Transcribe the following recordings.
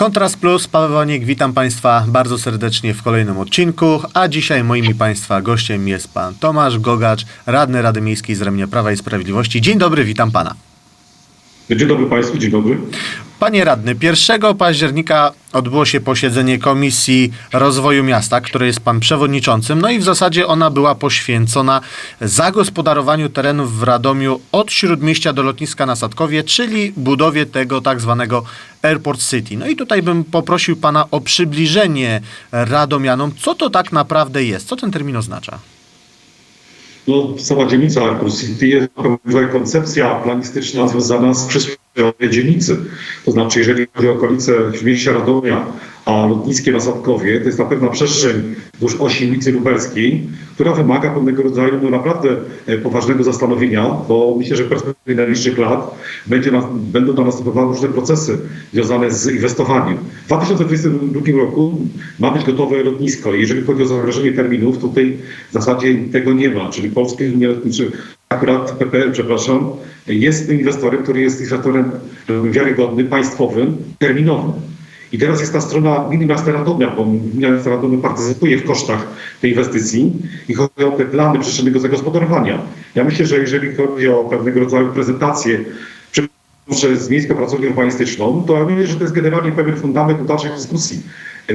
Kontrast Plus, Paweł Woniek, witam Państwa bardzo serdecznie w kolejnym odcinku, a dzisiaj moim i Państwa gościem jest Pan Tomasz Gogacz, radny Rady Miejskiej z ramienia Prawa i Sprawiedliwości. Dzień dobry, witam Pana. Dzień dobry Państwu, dzień dobry. Panie radny, 1 października odbyło się posiedzenie Komisji Rozwoju Miasta, której jest pan przewodniczącym, no i w zasadzie ona była poświęcona zagospodarowaniu terenów w Radomiu od Śródmieścia do lotniska na Sadkowie, czyli budowie tego tak zwanego Airport City. No i tutaj bym poprosił pana o przybliżenie radomianom, co to tak naprawdę jest, co ten termin oznacza. No, sama dzielnica Airport City jest koncepcja planistyczna związana z przyszłością dzielnicy. To znaczy, jeżeli chodzi o okolice Śmiercia Radomia, a lotniskie na Sadkowie, to jest na pewna przestrzeń wzdłuż osi ulicy Lubelskiej, która wymaga pewnego rodzaju no, naprawdę e, poważnego zastanowienia, bo myślę, że w perspektywie najbliższych lat będzie nas, będą tam następowały różne procesy związane z inwestowaniem. W 2022 roku ma być gotowe lotnisko i jeżeli chodzi o zamrożenie terminów, tutaj w zasadzie tego nie ma, czyli Polskie Linie Lotnicze akurat PPL, przepraszam, jest inwestorem, który jest inwestorem wiarygodnym, państwowym, terminowym. I teraz jest ta strona gminy miasta Radomia, bo gmina miasta Radomia partycypuje w kosztach tej inwestycji i chodzi o te plany przestrzennego zagospodarowania. Ja myślę, że jeżeli chodzi o pewnego rodzaju prezentację przez Miejską Pracownię Urbanistyczną, to ja myślę, że to jest generalnie pewien fundament dalszej dyskusji.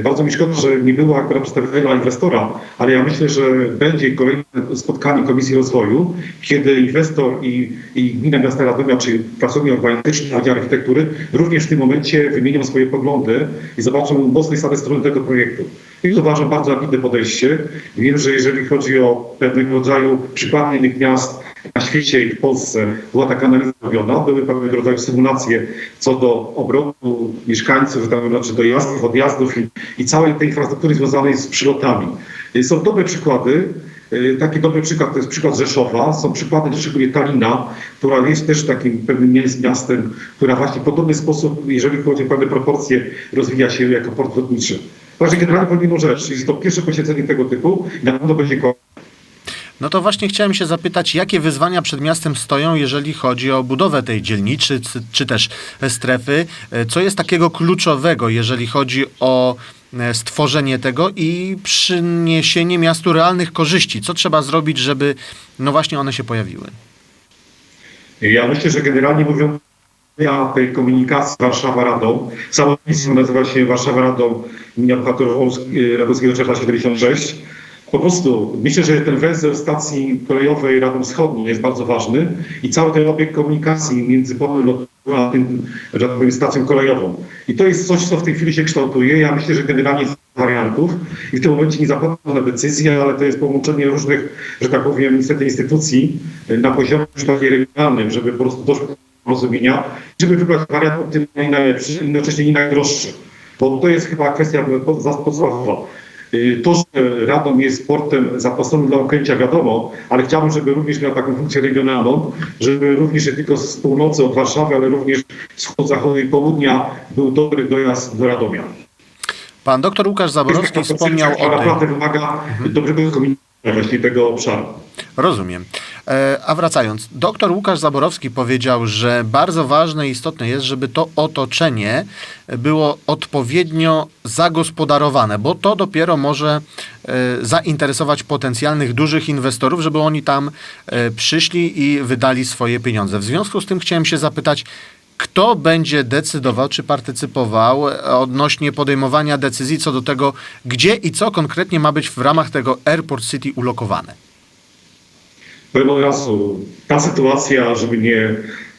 Bardzo mi szkoda, że nie było akurat przedstawiciela inwestora, ale ja myślę, że będzie kolejne spotkanie Komisji Rozwoju, kiedy inwestor i, i Gmina Miasta Radomia, czy pracownia urbanistyczna, Wydział Architektury również w tym momencie wymienią swoje poglądy i zobaczą mocnej same strony tego projektu. I uważam bardzo ambitne podejście. Wiem, że jeżeli chodzi o pewnego rodzaju przykłady innych miast, na świecie i w Polsce była taka analiza robiona, były pewnego rodzaju symulacje co do obrotu mieszkańców, tam, znaczy dojazdów, odjazdów i, i całej tej infrastruktury związanej z przylotami. Są dobre przykłady. Taki dobry przykład to jest przykład Rzeszowa. Są przykłady szczególnie Talina, która jest też takim pewnym miastem, która właśnie w podobny sposób, jeżeli chodzi o pewne proporcje, rozwija się jako port lotniczy. Także generalnie jedną rzecz. Jest to pierwsze posiedzenie tego typu i na pewno będzie. No to właśnie chciałem się zapytać, jakie wyzwania przed miastem stoją, jeżeli chodzi o budowę tej dzielnicy, czy, czy też strefy. Co jest takiego kluczowego, jeżeli chodzi o e, stworzenie tego i przyniesienie miastu realnych korzyści? Co trzeba zrobić, żeby no właśnie one się pojawiły? Ja myślę, że generalnie mówiąc ja tej komunikacji Warszawa-Radom. Sama misja nazywa się Warszawa-Radom imienia bohatera Radowskiego Czerwca 76. Po prostu myślę, że ten węzeł stacji kolejowej Radom Wschodniej jest bardzo ważny i cały ten obiekt komunikacji między polem lotniczym a tym, że tak powiem, stacją kolejową. I to jest coś, co w tej chwili się kształtuje. Ja myślę, że generalnie jest wariantów i w tym momencie nie zapadła na decyzję, ale to jest połączenie różnych, że tak powiem, niestety instytucji na poziomie już takim regionalnym, żeby po prostu doszło do porozumienia, żeby wybrać wariant optymalny i najlepszy, jednocześnie i najdroższy. Bo to jest chyba kwestia podstawowa. To, że Radom jest portem zapasowym dla Okęcia wiadomo, ale chciałbym, żeby również miał taką funkcję regionalną, żeby również nie tylko z północy od Warszawy, ale również wschód, zachodu i południa był dobry dojazd do Radomia. Pan doktor Łukasz Zaborowski wspomniał o tym. naprawdę wymaga dobrego komunikacji właśnie tego obszaru. Rozumiem. E, a wracając, doktor Łukasz Zaborowski powiedział, że bardzo ważne i istotne jest, żeby to otoczenie było odpowiednio zagospodarowane, bo to dopiero może e, zainteresować potencjalnych dużych inwestorów, żeby oni tam e, przyszli i wydali swoje pieniądze. W związku z tym chciałem się zapytać, kto będzie decydował, czy partycypował odnośnie podejmowania decyzji co do tego, gdzie i co konkretnie ma być w ramach tego Airport City ulokowane? Od razu, ta sytuacja, żeby nie,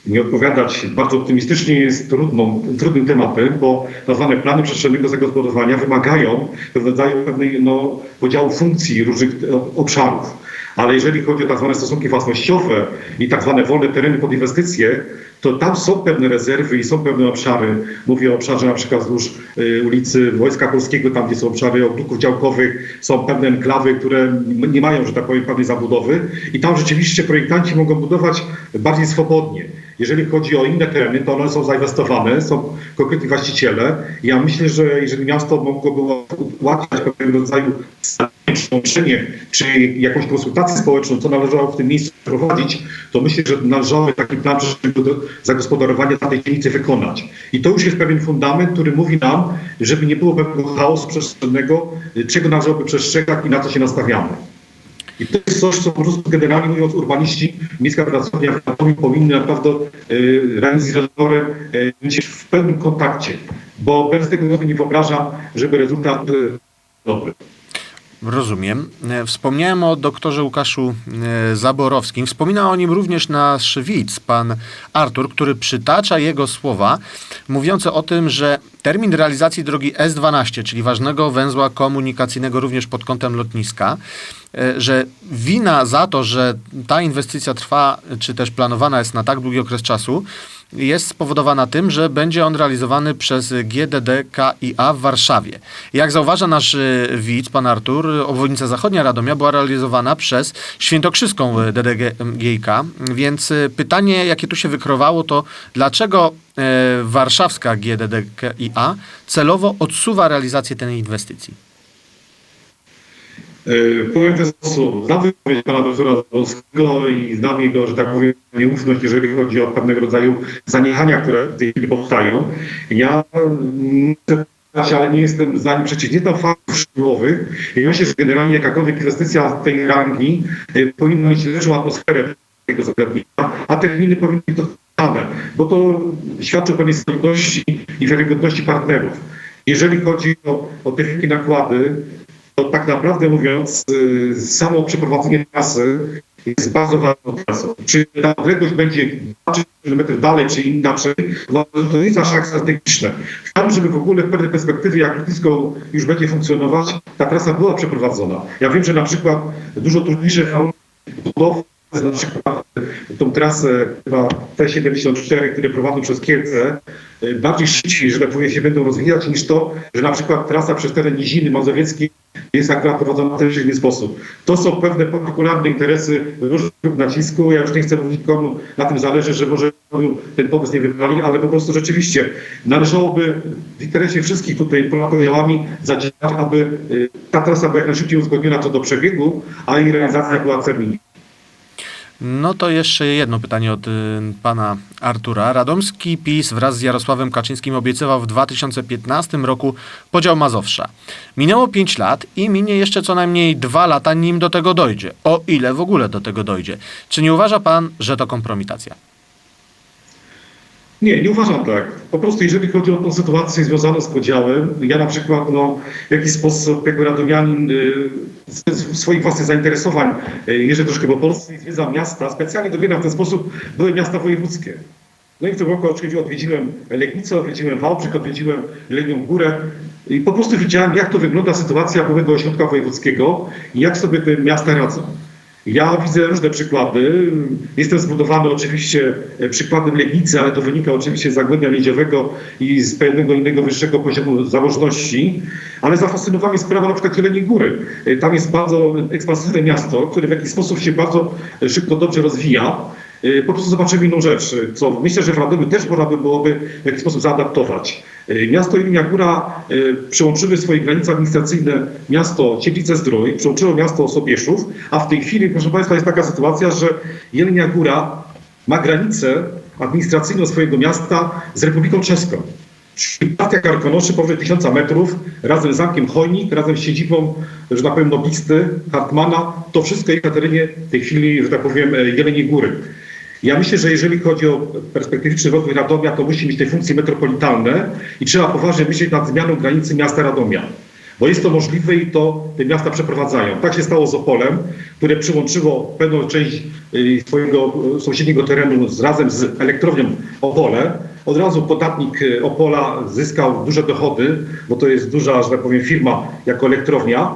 nie odpowiadać bardzo optymistycznie, jest trudną, trudnym tematem, bo tak zwane plany przestrzennego zagospodarowania wymagają rodzaju pewnej no, podziału funkcji różnych obszarów. Ale jeżeli chodzi o tak zwane stosunki własnościowe i tak zwane wolne tereny pod inwestycje, to tam są pewne rezerwy i są pewne obszary. Mówię o obszarze na przykład wzdłuż y, ulicy Wojska Polskiego, tam gdzie są obszary ogródków działkowych, są pewne enklawy, które nie mają, że tak powiem, pewnej zabudowy i tam rzeczywiście projektanci mogą budować bardziej swobodnie. Jeżeli chodzi o inne tereny, to one są zainwestowane, są konkretni właściciele. Ja myślę, że jeżeli miasto mogłoby ułatwiać pewnego rodzaju przyłączenie, czy jakąś konsultację społeczną, co należało w tym miejscu prowadzić, to myślę, że należałoby taki plan zagospodarowania tej dzielnicy wykonać. I to już jest pewien fundament, który mówi nam, żeby nie było pewnego chaosu przestrzennego, czego należałoby przestrzegać i na co się nastawiamy. I to jest coś, co po prostu generalnie mówiąc urbaniści, miejska pracownia w Krakowie powinny naprawdę y, razem y, być w pełnym kontakcie, bo bez tego nie wyobrażam, żeby rezultat y, dobry. Rozumiem. E, Wspomniałem o doktorze Łukaszu e, Zaborowskim. Wspominał o nim również nasz widz, pan Artur, który przytacza jego słowa mówiące o tym, że termin realizacji drogi S12, czyli ważnego węzła komunikacyjnego również pod kątem lotniska, e, że wina za to, że ta inwestycja trwa, czy też planowana jest na tak długi okres czasu, jest spowodowana tym, że będzie on realizowany przez GDD KIA w Warszawie. Jak zauważa nasz y, widz, pan Artur, obwodnica zachodnia Radomia była realizowana przez świętokrzyską y, DDGiK, więc y, pytanie, jakie tu się wykrowało, to dlaczego e, warszawska GDD KIA celowo odsuwa realizację tej inwestycji? E, Powiem w ten sposób. Znam wypowiedź pana doktora Zaborowskiego i znam jego, że tak powiem, nieufność, jeżeli chodzi o pewnego rodzaju zaniechania, które w tej chwili powstają. Ja mm, ale nie jestem za nim przeciw. Nie znam faktów szczegółowych i myślę, że generalnie jakakolwiek inwestycja tej rangi e, powinna mieć lepszą atmosferę tego zagadnienia, a terminy powinny być dostane, bo to świadczy o pewnej stabilności i wiarygodności partnerów. Jeżeli chodzi o, o te nakłady, to tak naprawdę mówiąc, y, samo przeprowadzenie trasy jest bardzo ważną trasą. Czy ta odległość będzie 2 km dalej, czy inaczej, to jest nasze strategiczne. Chciałbym, żeby w ogóle w pewnej perspektywie, jak lotnisko już będzie funkcjonować, ta trasa była przeprowadzona. Ja wiem, że na przykład dużo trudniejsze budowy na przykład tą trasę chyba T74, które prowadzą przez Kielce, y, bardziej szybciej, że tak powiem, się będą rozwijać niż to, że na przykład trasa przez teren Niziny Mazowieckiej jest akurat prowadzona w ten inny sposób. To są pewne partykularne interesy różnych grup nacisku. Ja już nie chcę mówić komu na tym zależy, że może ten pomysł nie wybrali, ale po prostu rzeczywiście należałoby w interesie wszystkich tutaj Polaków działami zadziałać, aby y, ta trasa była jak najszybciej uzgodniona co do przebiegu, a jej realizacja była w terminie. No to jeszcze jedno pytanie od y, pana Artura. Radomski PiS wraz z Jarosławem Kaczyńskim obiecywał w 2015 roku podział Mazowsza. Minęło 5 lat i minie jeszcze co najmniej 2 lata, nim do tego dojdzie. O ile w ogóle do tego dojdzie. Czy nie uważa pan, że to kompromitacja? Nie, nie uważam tak. Po prostu jeżeli chodzi o tę sytuację związaną z podziałem, ja na przykład no, w jakiś sposób jako radomianin y, z swoich własnych zainteresowań y, jeżdżę troszkę po Polsce i zwiedzam miasta, specjalnie dobieram w ten sposób były miasta wojewódzkie. No i w tym roku oczywiście odwiedziłem Legnicę, odwiedziłem Wałbrzych, odwiedziłem Lenią Górę i po prostu widziałem jak to wygląda sytuacja byłego ośrodka wojewódzkiego i jak sobie te miasta radzą. Ja widzę różne przykłady. Jestem zbudowany oczywiście e, przykładem Legnicy, ale to wynika oczywiście z Zagłębia Miedziowego i z pewnego innego wyższego poziomu zamożności. Ale zafascynowała mnie sprawa na przykład Góry. E, Tam jest bardzo ekspansywne miasto, które w jakiś sposób się bardzo szybko, dobrze rozwija. E, Po prostu zobaczymy inną rzecz, co myślę, że w Radomiu też można by byłoby w jakiś sposób zaadaptować. E, Miasto Jelenia Góra przyłączyły swoje granice administracyjne miasto Cieplice-Zdrój, przyłączyło miasto Sobieszów, a w tej chwili, proszę Państwa, jest taka sytuacja, że Jelenia Góra ma granicę administracyjną swojego miasta z Republiką Czeską. Czyli partia Karkonoszy powyżej 1000 metrów, razem z zamkiem Chojnik, razem z siedzibą, że tak powiem, noblisty, Hartmana, to wszystko jest na terenie w tej chwili, że tak powiem, e, Jeleniej Góry. Ja myślę, że jeżeli chodzi o perspektywiczny rozwój Radomia, to musi mieć te funkcje metropolitalne i trzeba poważnie myśleć nad zmianą granicy miasta Radomia. Bo jest to możliwe i to te miasta przeprowadzają. Tak się stało z Opolem, które przyłączyło pewną część y, swojego y, sąsiedniego terenu razem z elektrownią Opole. Od razu podatnik y, Opola zyskał duże dochody, bo to jest duża, że tak powiem, firma jako elektrownia.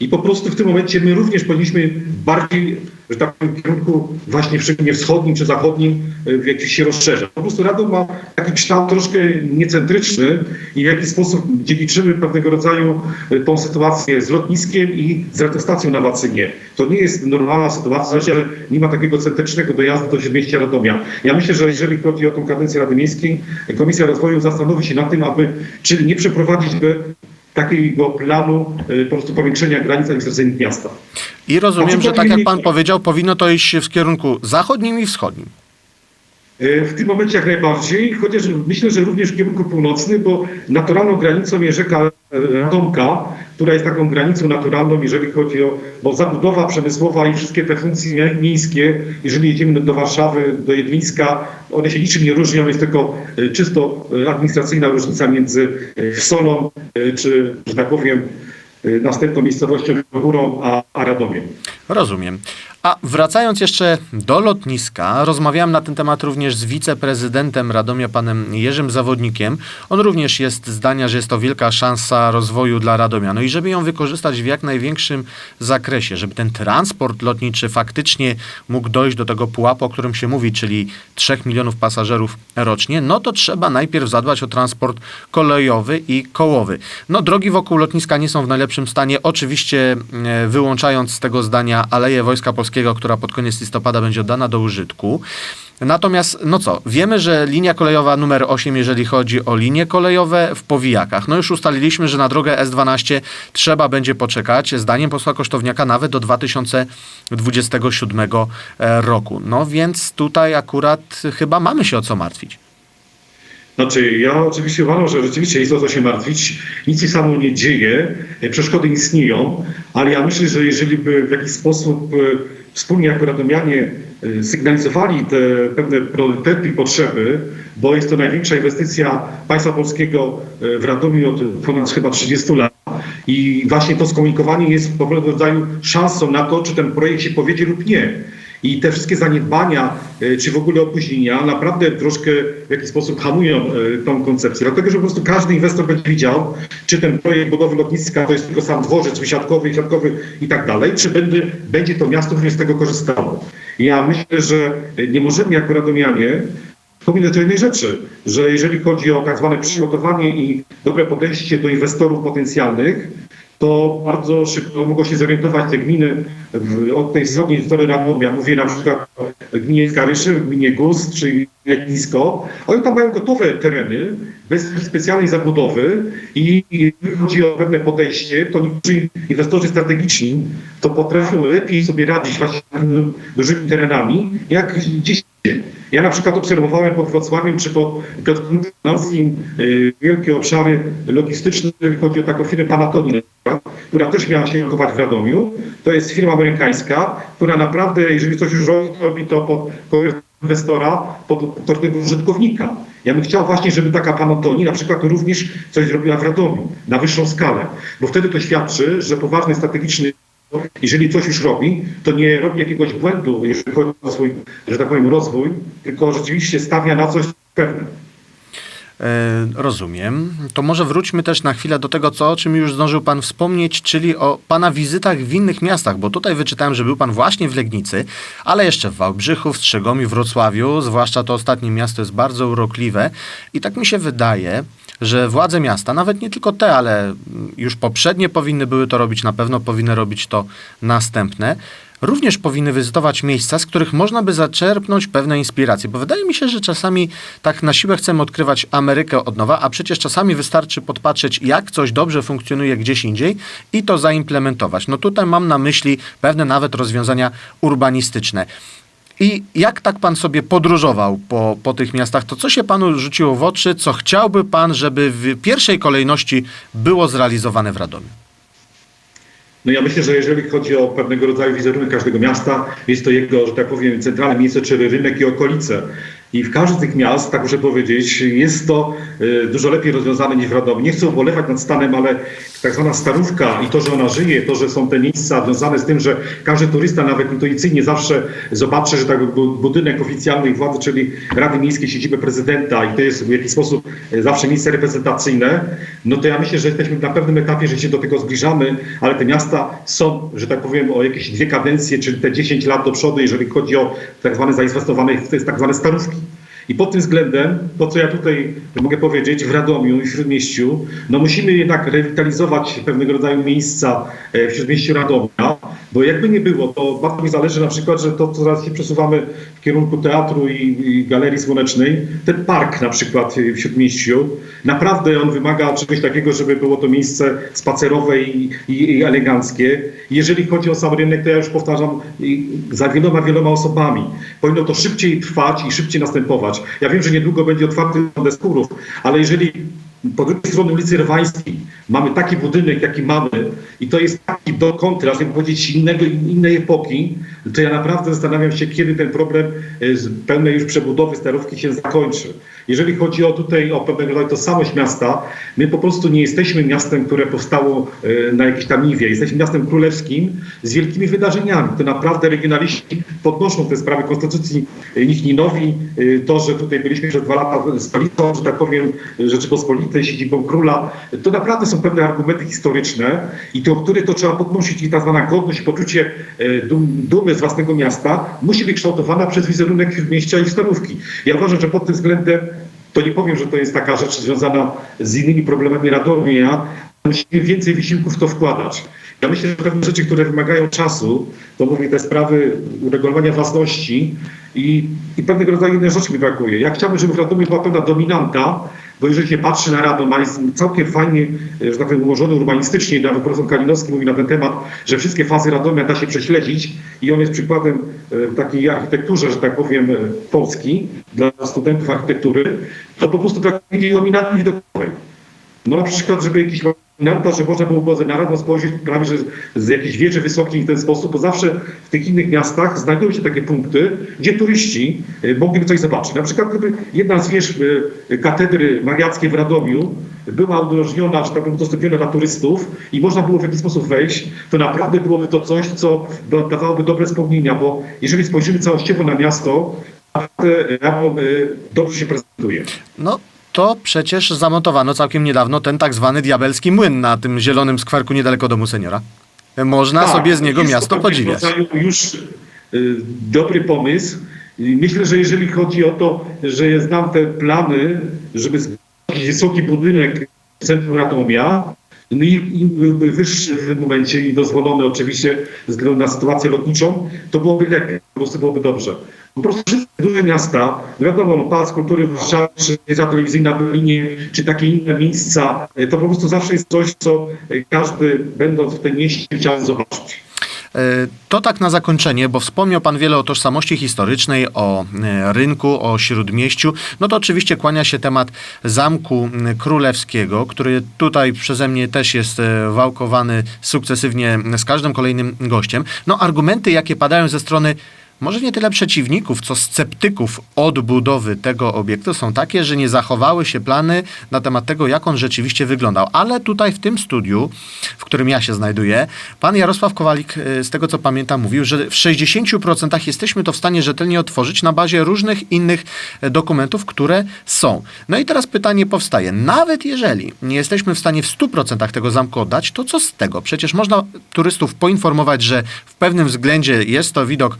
I po prostu w tym momencie my również powinniśmy bardziej, że tak w kierunku właśnie szczególnie wschodnim czy zachodnim y, jakiś się rozszerza. Po prostu Radom ma taki kształt troszkę niecentryczny i w jakiś sposób dziedziczymy pewnego rodzaju y, tą sytuację z lotniskiem i z radiostacją na Wacynie. To nie jest normalna sytuacja, że nie ma takiego centrycznego dojazdu do śródmieścia Radomia. Ja myślę, że jeżeli chodzi o tą kadencję Rady Miejskiej, Komisja Rozwoju zastanowi się nad tym, aby, czyli nie przeprowadzić by takiego planu y, po prostu powiększenia granic administracyjnych miasta. I rozumiem, Znaczy, że tak jak pan powiedział, powinno to iść w kierunku zachodnim i wschodnim. Y, W tym momencie jak najbardziej, chociaż myślę, że również w kierunku północnym, bo naturalną granicą jest rzeka y, Radomka, która jest taką granicą naturalną, jeżeli chodzi o, bo zabudowa przemysłowa i wszystkie te funkcje miejskie, jeżeli jedziemy do Warszawy, do Jedlińska, one się niczym nie różnią, jest tylko y, czysto y, administracyjna różnica między y, Solą, czy, że tak powiem, następną miejscowością Górą, a, a Radomiem. Rozumiem. A wracając jeszcze do lotniska, rozmawiałem na ten temat również z wiceprezydentem Radomia, panem Jerzym Zawodnikiem. On również jest zdania, że jest to wielka szansa rozwoju dla Radomia. No i żeby ją wykorzystać w jak największym zakresie, żeby ten transport lotniczy faktycznie mógł dojść do tego pułapu, o którym się mówi, czyli 3 milionów pasażerów rocznie, no to trzeba najpierw zadbać o transport kolejowy i kołowy. No drogi wokół lotniska nie są w najlepszym stanie, oczywiście e, wyłączając z tego zdania Aleję Wojska Polskiego, która pod koniec listopada będzie oddana do użytku. Natomiast, no co, wiemy, że linia kolejowa numer 8, jeżeli chodzi o linie kolejowe w Powijakach. No już ustaliliśmy, że na drogę S12 trzeba będzie poczekać, zdaniem posła Kosztowniaka, nawet do 2027 e, roku. No więc tutaj akurat chyba mamy się o co martwić. Znaczy, ja oczywiście uważam, że rzeczywiście jest o co się martwić. Nic się samo nie dzieje, e, przeszkody istnieją, ale ja myślę, że jeżeli by w jakiś sposób e, wspólnie jako radomianie e, sygnalizowali te pewne priorytety i potrzeby, bo jest to największa inwestycja państwa polskiego w Radomiu od ponad chyba 30 lat i właśnie to skomunikowanie jest pewnego rodzaju szansą na to, czy ten projekt się powiedzie lub nie. I te wszystkie zaniedbania, e, czy w ogóle opóźnienia naprawdę troszkę w jakiś sposób hamują e, tą koncepcję. Dlatego, że po prostu każdy inwestor będzie widział, czy ten projekt budowy lotniska to jest tylko sam dworzec wysiadkowy, wysiadkowy i tak dalej, czy będzie, będzie to miasto również z tego korzystało. Ja myślę, że nie możemy jako radomianie Wspominać o jednej rzeczy, że jeżeli chodzi o tak zwane przygotowanie i dobre podejście do inwestorów potencjalnych, to bardzo szybko mogą się zorientować te gminy w, od tej strony strony Radomia. Mówię na przykład gminie Skaryszy, gminie Gust czy Letnisko. Oni tam mają gotowe tereny, bez specjalnej zabudowy i jeżeli chodzi o pewne podejście, to niektórzy inwestorzy strategiczni to potrafią lepiej sobie radzić właśnie dużymi terenami, jak indziej. Ja na przykład obserwowałem pod Wrocławiem czy pod Piotrkowskim y, wielkie obszary logistyczne, jeżeli chodzi o taką firmę Panatoni, która też miała się lokować w Radomiu. To jest firma amerykańska, która naprawdę, jeżeli coś już robi, to pod pod inwestora, pod pewnego użytkownika. Ja bym chciał właśnie, żeby taka Panatoni na przykład również coś zrobiła w Radomiu na wyższą skalę, bo wtedy to świadczy, że poważny strategiczny jeżeli coś już robi, to nie robi jakiegoś błędu, jeżeli chodzi o swój, że tak powiem, rozwój, tylko rzeczywiście stawia na coś pewne. E, Rozumiem. To może wróćmy też na chwilę do tego, co, o czym już zdążył Pan wspomnieć, czyli o Pana wizytach w innych miastach, bo tutaj wyczytałem, że był Pan właśnie w Legnicy, ale jeszcze w Wałbrzychu, w Strzegomiu, Wrocławiu, zwłaszcza to ostatnie miasto jest bardzo urokliwe i tak mi się wydaje, że władze miasta, nawet nie tylko te, ale już poprzednie powinny były to robić, na pewno powinny robić to następne, również powinny wizytować miejsca, z których można by zaczerpnąć pewne inspiracje. Bo wydaje mi się, że czasami tak na siłę chcemy odkrywać Amerykę od nowa, a przecież czasami wystarczy podpatrzeć, jak coś dobrze funkcjonuje gdzieś indziej i to zaimplementować. No tutaj mam na myśli pewne nawet rozwiązania urbanistyczne. I jak tak pan sobie podróżował po, po tych miastach, to co się panu rzuciło w oczy, co chciałby pan, żeby w pierwszej kolejności było zrealizowane w Radomiu? No ja myślę, że jeżeli chodzi o pewnego rodzaju wizerunek każdego miasta, jest to jego, że tak powiem, centralne miejsce, czy rynek i okolice. I w każdym z tych miast, tak muszę powiedzieć, jest to y, dużo lepiej rozwiązane niż w Radomiu. Nie chcę ubolewać nad stanem, ale tak zwana starówka i to, że ona żyje, to, że są te miejsca związane z tym, że każdy turysta nawet intuicyjnie zawsze zobaczy, że tak bu- budynek oficjalnej władzy, czyli Rady Miejskiej, siedzibę prezydenta i to jest w jakiś sposób y, zawsze miejsce reprezentacyjne, no to ja myślę, że jesteśmy na pewnym etapie, że się do tego zbliżamy, ale te miasta są, że tak powiem, o jakieś dwie kadencje, czy te 10 lat do przodu, jeżeli chodzi o tak zwane zainwestowane, to jest tak zwane starówki. I pod tym względem, to co ja tutaj mogę powiedzieć, w Radomiu i w Śródmieściu, no musimy jednak rewitalizować pewnego rodzaju miejsca e, w Śródmieściu Radomia, bo jakby nie było, to bardzo mi zależy na przykład, że to coraz się przesuwamy w kierunku teatru i, i Galerii Słonecznej, ten park na przykład w Śródmieściu, naprawdę on wymaga czegoś takiego, żeby było to miejsce spacerowe i, i, i eleganckie. Jeżeli chodzi o sam rynek, to ja już powtarzam za wieloma, wieloma osobami. Powinno to szybciej trwać i szybciej następować. Ja wiem, że niedługo będzie otwarty Deskurów, ale jeżeli po drugiej stronie ulicy Rwańskiej mamy taki budynek, jaki mamy i to jest taki do kontrast, jakby powiedzieć, innego, innej epoki, to ja naprawdę zastanawiam się, kiedy ten problem e, z pełnej już przebudowy starówki się zakończy. Jeżeli chodzi o tutaj o pewnego rodzaju tożsamość miasta, my po prostu nie jesteśmy miastem, które powstało e, na jakiejś tam niwie. Jesteśmy miastem królewskim z wielkimi wydarzeniami. To naprawdę regionaliści podnoszą te sprawy konstytucji e, Nichninowi. To, że tutaj byliśmy przez dwa lata stolicą, że tak powiem, Rzeczypospolitej, siedzibą króla, to naprawdę są pewne argumenty historyczne i to, które to trzeba podnosić i ta zwana godność poczucie e, dum, dumy z własnego miasta musi być kształtowana przez wizerunek śródmieścia i starówki. Ja uważam, że pod tym względem to nie powiem, że to jest taka rzecz związana z innymi problemami Radomia, musimy więcej wysiłków w to wkładać. Ja myślę, że pewne rzeczy, które wymagają czasu, to mówię te sprawy uregulowania własności i, i pewnego rodzaju innych rzeczy mi brakuje. Ja chciałbym, żeby w Radomiu była pewna dominanta, bo jeżeli się patrzy na Radom, a jest całkiem fajnie, e, że tak powiem, ułożony urbanistycznie, nawet profesor Kalinowski mówi na ten temat, że wszystkie fazy Radomia da się prześledzić i on jest przykładem e, takiej architekturze, że tak powiem, e, Polski dla studentów architektury, to po prostu takiej dominantnej widokowej. No na przykład, żeby jakiś dominanta, że można było na Radom spojrzeć prawie, że z jakichś wieży wysokich w ten sposób, bo zawsze w tych innych miastach znajdują się takie punkty, gdzie turyści e, mogliby coś zobaczyć. Na przykład gdyby jedna z wież e, katedry mariackiej w Radomiu była udrożniona, że tak powiem, udostępniona dla turystów i można było w jakiś sposób wejść, to naprawdę byłoby to coś, co dawałoby dobre wspomnienia, bo jeżeli spojrzymy całościowo na miasto, naprawdę e, dobrze się prezentuje. No to przecież zamontowano całkiem niedawno ten tak zwany diabelski młyn na tym zielonym skwarku niedaleko domu seniora. Można Tak, sobie z niego miasto podziwiać. Już y, dobry pomysł. Myślę, że jeżeli chodzi o to, że ja znam te plany, żeby zbudować wysoki budynek w centrum Radomia, no i wyższy w tym momencie i dozwolony oczywiście ze względu na sytuację lotniczą, to byłoby lepiej, prostu byłoby dobrze. Po prostu wszystkie duże miasta, no wiadomo, no, Pałac Kultury w Warszawie, czy telewizyjna w Berlinie, czy takie inne miejsca, y, to po prostu zawsze jest coś, co y, każdy będąc w tym mieście chciał zobaczyć. E, To tak na zakończenie, bo wspomniał Pan wiele o tożsamości historycznej, o e, rynku, o śródmieściu. No to oczywiście kłania się temat Zamku Królewskiego, który tutaj przeze mnie też jest e, wałkowany sukcesywnie z każdym kolejnym gościem. No argumenty, jakie padają ze strony może nie tyle przeciwników, co sceptyków odbudowy tego obiektu są takie, że nie zachowały się plany na temat tego, jak on rzeczywiście wyglądał. Ale tutaj w tym studiu, w którym ja się znajduję, pan Jarosław Kowalik, y, z tego co pamiętam, mówił, że w 60% jesteśmy to w stanie rzetelnie otworzyć na bazie różnych innych e, dokumentów, które są. No i teraz pytanie powstaje. Nawet jeżeli nie jesteśmy w stanie w 100% tego zamku oddać, to co z tego? Przecież można turystów poinformować, że w pewnym względzie jest to widok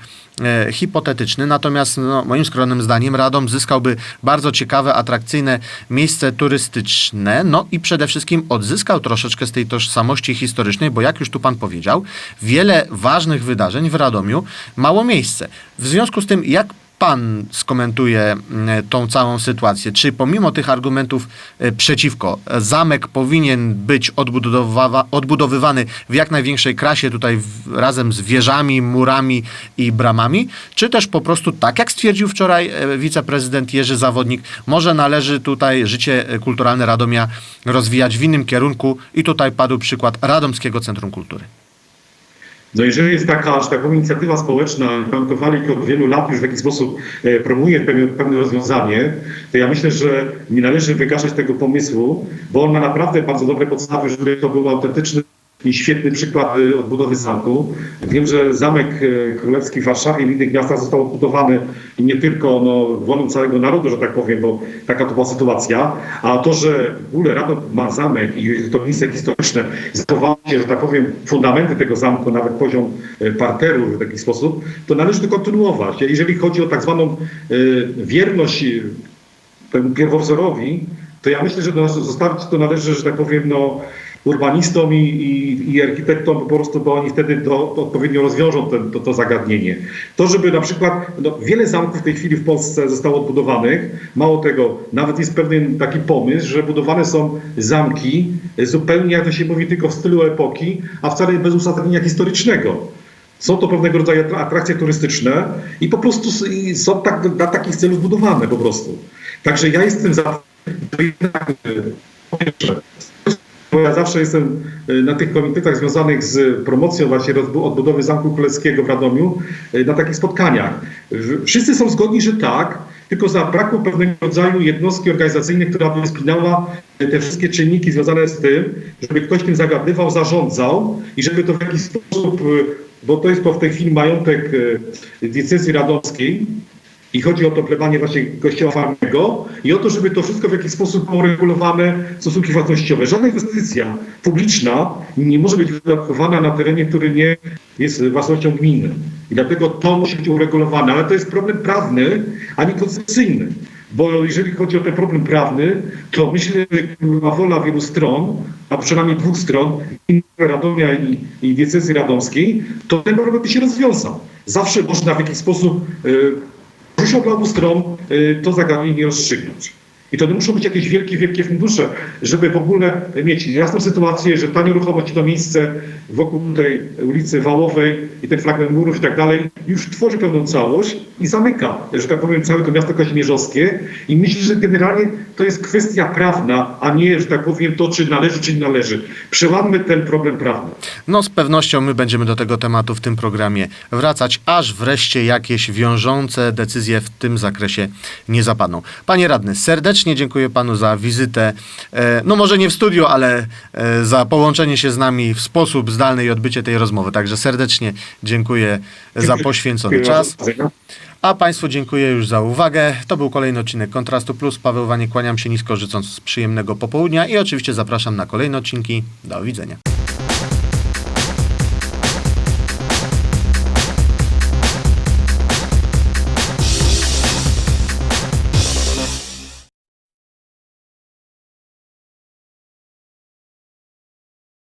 hipotetyczny, natomiast no, moim skromnym zdaniem Radom zyskałby bardzo ciekawe, atrakcyjne miejsce turystyczne, no i przede wszystkim odzyskał troszeczkę z tej tożsamości historycznej, bo jak już tu pan powiedział, wiele ważnych wydarzeń w Radomiu mało miejsce. W związku z tym, jak pan skomentuje mm, tą całą sytuację? Czy pomimo tych argumentów e, przeciwko, zamek powinien być odbudowa- odbudowywany w jak największej krasie tutaj w, razem z wieżami, murami i bramami? Czy też po prostu, tak jak stwierdził wczoraj e, wiceprezydent Jerzy Zawodnik, może należy tutaj życie e, kulturalne Radomia rozwijać w innym kierunku i tutaj padł przykład Radomskiego Centrum Kultury. No jeżeli jest taka, że tak powiem, inicjatywa społeczna, pan Kowalik od wielu lat już w jakiś sposób e, promuje pewne, pewne rozwiązanie, to ja myślę, że nie należy wygaszać tego pomysłu, bo on ma naprawdę bardzo dobre podstawy, żeby to był autentyczny i świetny przykład e, odbudowy zamku. Wiem, że Zamek e, Królewski w Warszawie i w innych miastach został odbudowany i nie tylko no, wolą całego narodu, że tak powiem, bo taka to była sytuacja, a to, że w ogóle Radom ma zamek i to miejsce historyczne, zachowało się, że tak powiem, fundamenty tego zamku, nawet poziom e, parteru w taki sposób, to należy kontynuować. Jeżeli chodzi o tak zwaną wierność temu pierwowzorowi, to ja myślę, że zostawić to należy, że tak powiem, no, urbanistom i, i, i architektom po prostu, bo oni wtedy do, odpowiednio rozwiążą to, to zagadnienie. To, żeby na przykład, no, wiele zamków w tej chwili w Polsce zostało odbudowanych, mało tego, nawet jest pewien taki pomysł, że budowane są zamki zupełnie, jak to się mówi, tylko w stylu epoki, a wcale bez uzasadnienia historycznego. Są to pewnego rodzaju atra- atrakcje turystyczne i po prostu są tak, dla takich celów budowane po prostu. Także ja jestem za e, po pierwsze, bo ja zawsze jestem e, na tych komitetach związanych z promocją właśnie odbudowy Zamku Królewskiego w Radomiu, e, na takich spotkaniach. Wszyscy są zgodni, że tak, tylko zabrakło pewnego rodzaju jednostki organizacyjnej, która by spinała e, te wszystkie czynniki związane z tym, żeby ktoś tym zagadywał, zarządzał i żeby to w jakiś sposób, bo to jest to w tej chwili majątek diecezji radomskiej, i chodzi o to plebanie właśnie kościoła farmego i o to, żeby to wszystko w jakiś sposób było regulowane stosunki własnościowe. Żadna inwestycja publiczna nie może być wydatkowana na terenie, który nie jest własnością gminy. I dlatego to musi być uregulowane. Ale to jest problem prawny, a nie koncepcyjny. Bo jeżeli chodzi o ten problem prawny, to myślę, że ma wola wielu stron, a przynajmniej dwóch stron, Radomia i, i diecezji radomskiej, to ten problem by się rozwiązał. Zawsze można w jakiś sposób y, Muszą obu stron y, to zagadnienie rozstrzygnąć. I to nie muszą być jakieś wielkie, wielkie fundusze, żeby w ogóle mieć jasną sytuację, że ta nieruchomość, to miejsce wokół tej ulicy Wałowej i ten fragment murów i tak dalej już tworzy pewną całość i zamyka, że tak powiem, całe to miasto kazimierzowskie. I myślę, że generalnie to jest kwestia prawna, a nie, że tak powiem, to czy należy, czy nie należy. Przełammy ten problem prawny. No z pewnością my będziemy do tego tematu w tym programie wracać, aż wreszcie jakieś wiążące decyzje w tym zakresie nie zapadną. Panie radny, serdecznie dziękuję panu za wizytę, e, no może nie w studiu, ale e, za połączenie się z nami w sposób zdalny i odbycie tej rozmowy. Także serdecznie dziękuję za poświęcony czas. A Państwu dziękuję już za uwagę. To był kolejny odcinek Kontrastu Plus. Paweł Wanie, kłaniam się nisko, życząc przyjemnego popołudnia i oczywiście zapraszam na kolejne odcinki. Do widzenia.